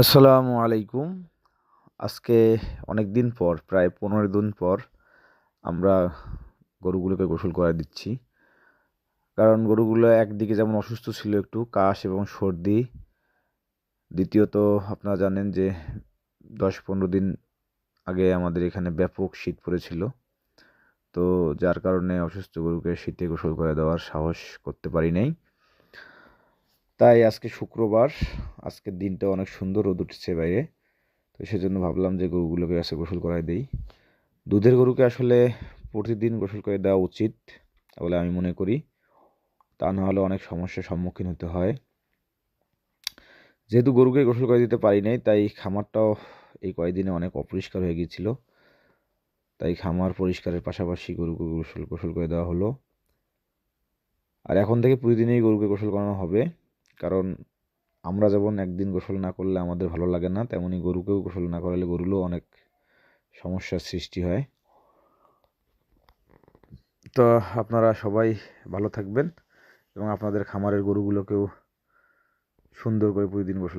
আসসালামু আলাইকুম। আজকে অনেক দিন পর, প্রায় পনেরো দিন পর আমরা গরুগুলোকে গোসল করে দিচ্ছি। কারণ গরুগুলো একদিকে যেমন অসুস্থ ছিল একটু কাশ এবং সর্দি। দ্বিতীয়ত, আপনারা জানেন যে দশ পনেরো দিন আগে আমাদের এখানে ব্যাপক শীত পড়েছিল। তো যার কারণে অসুস্থ গরুকে শীতে গোসল করে দেওয়ার সাহস করতে পারি নাই। তাই আজকে শুক্রবার আজকের দিনটা অনেক সুন্দর রোদ উঠছে বাইরে। তো সেজন্য ভাবলাম যে গরুগুলোকে আজকে গোসল করাই দেই। দুধের গরুকে আসলে প্রতিদিন গোসল করে দেওয়া উচিত বলে আমি মনে করি। তা না হলে অনেক সমস্যার সম্মুখীন হতে হয়। যেহেতু গরুকে গোসল করে দিতে পারি নাই, তাই খামারটাও এই কয়েকদিনে অনেক অপরিষ্কার হয়ে গিয়েছিল। তাই খামার পরিষ্কারের পাশাপাশি গরুকে গোসল গোসল করে দেওয়া হলো। আর এখন থেকে প্রতিদিনই গরুকে গোসল করানো হবে। কারণ আমরা যেমন একদিন গোসল না করলে আমাদের ভালো লাগে না, তেমনি গরুকেও গোসল না করালে গরুরও অনেক সমস্যার সৃষ্টি হয়। তো আপনারা সবাই ভালো থাকবেন এবং আপনাদের খামারের গরুগুলোকেও সুন্দর করে প্রতিদিন গোসল